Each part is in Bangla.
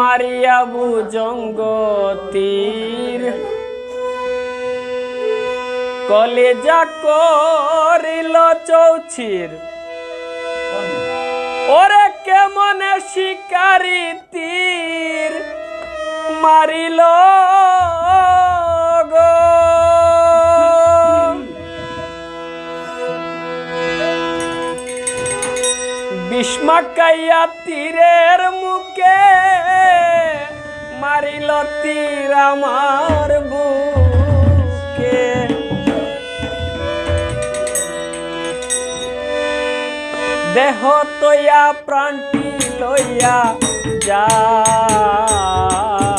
মারিয়া বুজঙ্গতির কলেজা করিল চৌছির ওরে কেমনে শিকারি তীর। মারিল বিষ্মাকাইয়া তীরের মুখে মারিল তীর আমার বুকে। দেহ তৈয়া প্রাণটি লইয়া যায়।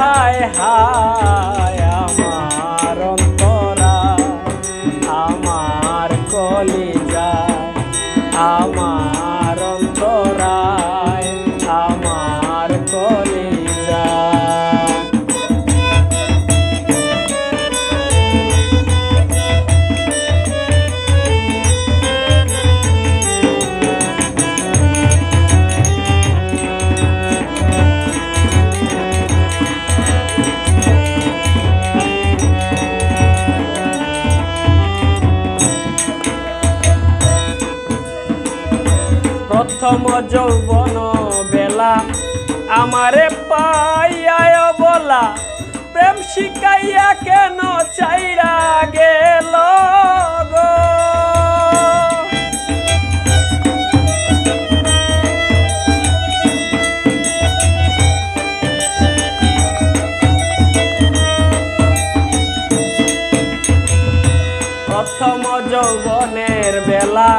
হায় হায় প্রথম যৌবন বেলা। আমারে পাইয়ায় বলা প্রেম শিকাইয়া কেন চাইরা গেল প্রথম যৌবনের বেলা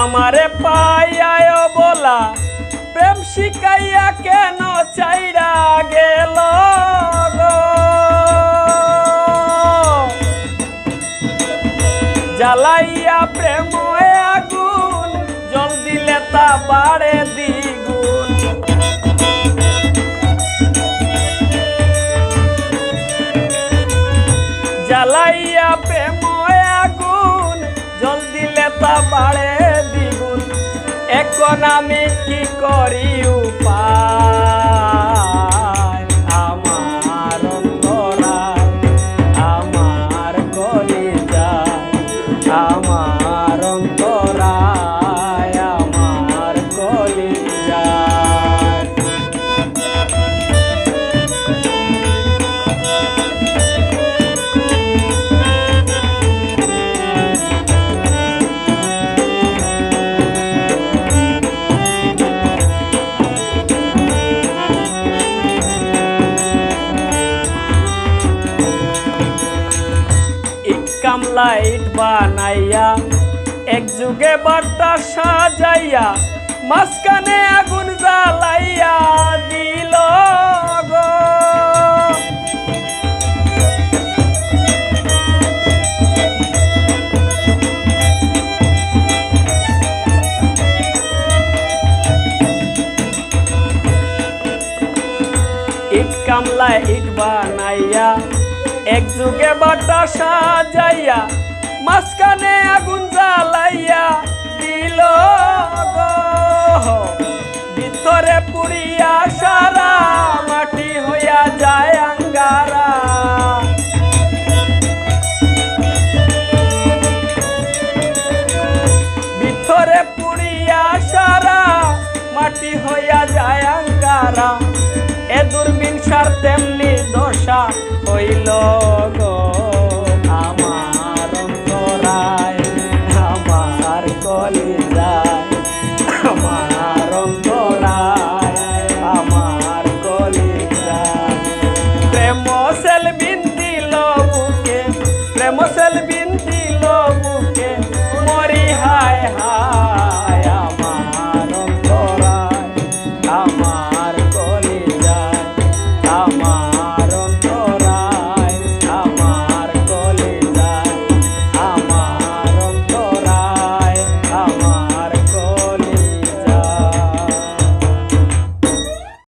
আমারে পাইয়ায় বলা, প্রেম শিকাইয়া কেন চাইরা গেল জ্বালাইয়া প্রেম আগুন, জল দিলে তা বাড়ে দ্বিগুণ। জ্বালাইয়া প্রেম আগুন, জল দিলে তা বাড়ে এখন আমি কি করি উপায়। লাইট বানাইয়া এক যুগে বার্তা সাজাইয়া মাঝখানে আগুন জ্বালাইয়া দিল ইট কামলা ইট বানাইয়া এক যুগে বাটা সাজাইয়া, মাঝখানে আগুন জ্বালাইয়া দিল ভিতরে পুড়িয়া সারা মাটি হইয়া যায় আঙ্গারা। ভিতরে পুড়িয়া সারা মাটি হইয়া যায় আঙ্গারা। দুর্বিন সার তেমনি দশা হইল গো।